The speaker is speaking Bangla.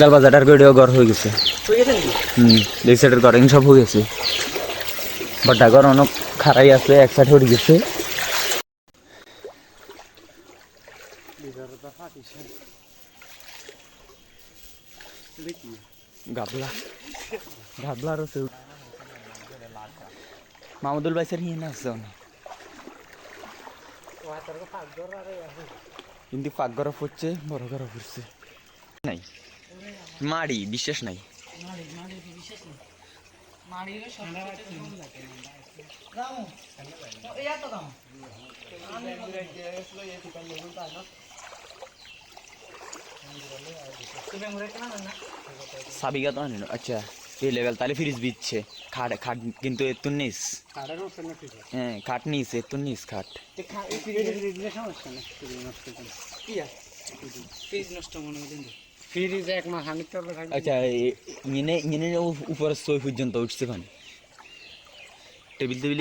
গাল বাজারটার গড়িও ঘর হয়ে গেছে। হুম সাইডের ঘর সব হয়ে গেছে। বড়টা ঘর অনেক খারাই আছে এক সাইড হয়ে গেছে। গাবলা। গাবলার মামুদুল ভাই স্যার হিয়ে না আছে অনেক। কিন্তু পাকঘর পড়ছে বড় ঘর পড়ছে নাই মাড়ি বিশ্বাস নাই সাবিকা তো আনেন আচ্ছা এই লেভেল তাহলে ফ্রিজ দিচ্ছে। খাট খাট কিন্তু এত নিস হ্যাঁ খাট নিস এত নিস খাট ফ্রিজ এক মাস হানি আচ্ছা ইনে ইনে উপরে সই পর্যন্ত উঠছে পানি টেবিল টেবিল